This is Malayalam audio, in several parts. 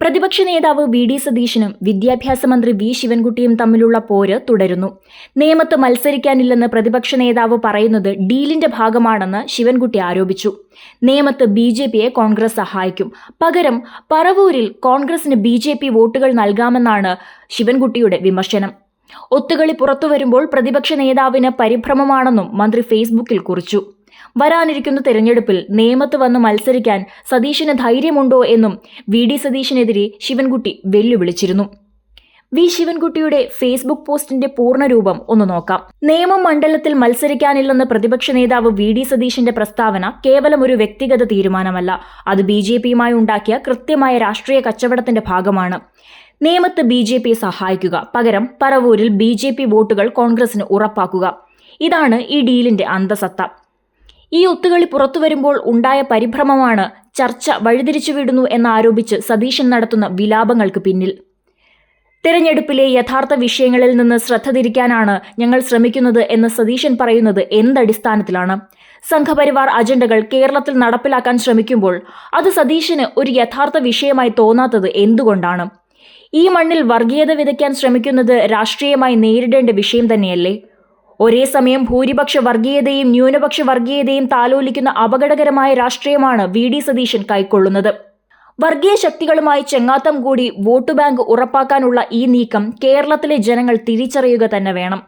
പ്രതിപക്ഷ നേതാവ് വി ഡി സതീശനും വിദ്യാഭ്യാസ മന്ത്രി വി ശിവൻകുട്ടിയും തമ്മിലുള്ള പോര് തുടരുന്നു. നിയമത്ത് മത്സരിക്കാനില്ലെന്ന് പ്രതിപക്ഷ നേതാവ് പറയുന്നത് ഡീലിന്റെ ഭാഗമാണെന്ന് ശിവൻകുട്ടി ആരോപിച്ചു. നിയമത്ത് ബി ജെ പിയെ കോൺഗ്രസ് സഹായിക്കും. പകരം പറവൂരിൽ കോൺഗ്രസിന് ബി ജെ പി വോട്ടുകൾ നൽകാമെന്നാണ് ശിവൻകുട്ടിയുടെ വിമർശനം. ഒത്തുകളി പുറത്തുവരുമ്പോൾ പ്രതിപക്ഷ നേതാവിന് പരിഭ്രമമാണെന്നും മന്ത്രി ഫേസ്ബുക്കിൽ കുറിച്ചു. വരാനിരിക്കുന്ന തെരഞ്ഞെടുപ്പിൽ നേമത്ത് വന്ന് മത്സരിക്കാൻ സതീഷിന് ധൈര്യമുണ്ടോ എന്നും വി ഡി സതീഷിനെതിരെ ശിവൻകുട്ടി വെല്ലുവിളിച്ചിരുന്നു. വി ശിവൻകുട്ടിയുടെ ഫേസ്ബുക്ക് പോസ്റ്റിന്റെ പൂർണരൂപം ഒന്ന് നോക്കാം. നിയമം മണ്ഡലത്തിൽ മത്സരിക്കാനില്ലെന്ന പ്രതിപക്ഷ നേതാവ് വി ഡി സതീഷിന്റെ പ്രസ്താവന കേവലം ഒരു വ്യക്തിഗത തീരുമാനമല്ല. അത് ബി ജെ പിയുമായി ഉണ്ടാക്കിയ കൃത്യമായ രാഷ്ട്രീയ കച്ചവടത്തിന്റെ ഭാഗമാണ്. നേമത്ത് ബി ജെ പിയെ സഹായിക്കുക. പകരം പറവൂരിൽ ബി ജെ പി വോട്ടുകൾ കോൺഗ്രസിന് ഉറപ്പാക്കുക. ഇതാണ് ഈ ഡീലിന്റെ അന്തസത്ത. ഈ ഒത്തുകളി പുറത്തുവരുമ്പോൾ ഉണ്ടായ പരിഭ്രമമാണ് ചർച്ച വഴിതിരിച്ചുവിടുന്നു എന്നാരോപിച്ച് സതീശൻ നടത്തുന്ന വിലാപങ്ങൾക്ക് പിന്നിൽ. തെരഞ്ഞെടുപ്പിലെ യഥാർത്ഥ വിഷയങ്ങളിൽ നിന്ന് ശ്രദ്ധ തിരിക്കാനാണ് ഞങ്ങൾ ശ്രമിക്കുന്നത് എന്ന് സതീശൻ പറയുന്നത് എന്തടിസ്ഥാനത്തിലാണ്? സംഘപരിവാർ അജണ്ടകൾ കേരളത്തിൽ നടപ്പിലാക്കാൻ ശ്രമിക്കുമ്പോൾ അത് സതീശന് ഒരു യഥാർത്ഥ വിഷയമായി തോന്നാത്തത് എന്തുകൊണ്ടാണ്? ഈ മണ്ണിൽ വർഗീയത വിതയ്ക്കാൻ ശ്രമിക്കുന്നത് രാഷ്ട്രീയമായി നേരിടേണ്ട വിഷയം തന്നെയല്ലേ? ഒരേ സമയം ഭൂരിപക്ഷ വർഗീയതയും ന്യൂനപക്ഷ വർഗീയതയും താലോലിക്കുന്ന അപകടകരമായ രാഷ്ട്രീയമാണ് വി ഡി സതീശൻ കൈക്കൊള്ളുന്നത്. വർഗീയ ശക്തികളുമായി ചെങ്ങാത്തം കൂടി വോട്ട് ബാങ്ക് ഉറപ്പാക്കാനുള്ള ഈ നീക്കം കേരളത്തിലെ ജനങ്ങൾ തിരിച്ചറിയുക തന്നെ വേണം.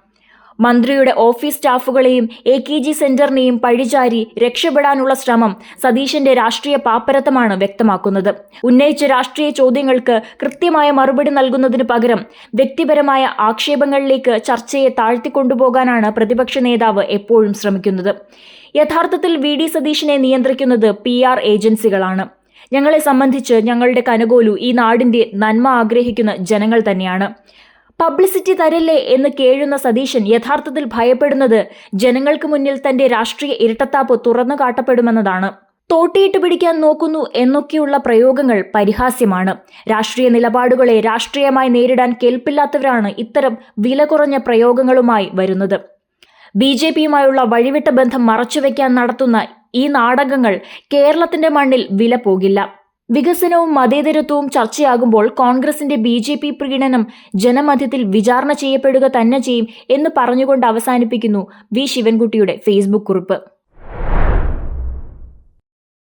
മന്ത്രിയുടെ ഓഫീസ് സ്റ്റാഫുകളെയും എ കെ ജി സെന്ററിനെയും പഴിചാരി രക്ഷപ്പെടാനുള്ള ശ്രമം സതീശന്റെ രാഷ്ട്രീയ പാപ്പരത്തമാണ് വ്യക്തമാക്കുന്നത്. ഉന്നയിച്ച രാഷ്ട്രീയ ചോദ്യങ്ങൾക്ക് കൃത്യമായ മറുപടി നൽകുന്നതിന് പകരം വ്യക്തിപരമായ ആക്ഷേപങ്ങളിലേക്ക് ചർച്ചയെ താഴ്ത്തിക്കൊണ്ടുപോകാനാണ് പ്രതിപക്ഷ നേതാവ് എപ്പോഴും ശ്രമിക്കുന്നത്. യഥാർത്ഥത്തിൽ വി ഡി സതീശനെ നിയന്ത്രിക്കുന്നത് പി ആർ ഏജൻസികളാണ്. ഞങ്ങളെ സംബന്ധിച്ച് ഞങ്ങളുടെ കനകോലു ഈ നാടിന്റെ നന്മ ആഗ്രഹിക്കുന്ന ജനങ്ങൾ തന്നെയാണ്. പബ്ലിസിറ്റി തരല്ലേ എന്ന് കേഴുന്ന സതീശൻ യഥാർത്ഥത്തിൽ ഭയപ്പെടുന്നത് ജനങ്ങൾക്ക് മുന്നിൽ തന്റെ രാഷ്ട്രീയ ഇരട്ടത്താപ്പ് തുറന്നു കാട്ടപ്പെടുമെന്നതാണ്. തോട്ടിയിട്ട് പിടിക്കാൻ നോക്കുന്നു എന്നൊക്കെയുള്ള പ്രയോഗങ്ങൾ പരിഹാസ്യമാണ്. രാഷ്ട്രീയ നിലപാടുകളെ രാഷ്ട്രീയമായി നേരിടാൻ കേൾപ്പില്ലാത്തവരാണ് ഇത്തരം വില കുറഞ്ഞ പ്രയോഗങ്ങളുമായി വരുന്നത്. ബി ജെ പിയുമായുള്ള വഴിവിട്ട ബന്ധം മറച്ചുവെക്കാൻ നടത്തുന്ന ഈ നാടകങ്ങൾ കേരളത്തിന്റെ മണ്ണിൽ വില പോകില്ല. വികസനവും മതേതരത്വവും ചർച്ചയാകുമ്പോൾ കോൺഗ്രസിന്റെ ബി ജെ പി പ്രീണനം ജനമധ്യത്തിൽ വിചാരണ ചെയ്യപ്പെടുക തന്നെ ചെയ്യും എന്ന് പറഞ്ഞുകൊണ്ട് അവസാനിപ്പിക്കുന്നു വി ശിവൻകുട്ടിയുടെ ഫേസ്ബുക്ക് കുറിപ്പ്.